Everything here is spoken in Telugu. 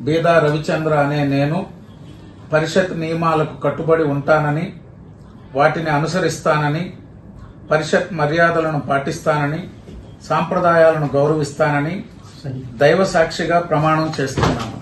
బీదా రవిచంద్ర అనే నేను పరిషత్ నియమాలకు కట్టుబడి ఉంటానని వాటిని అనుసరిస్తానని పరిషత్ మర్యాదలను పాటిస్తానని సాంప్రదాయాలను గౌరవిస్తానని దైవ సాక్షిగా ప్రమాణం చేస్తున్నాను.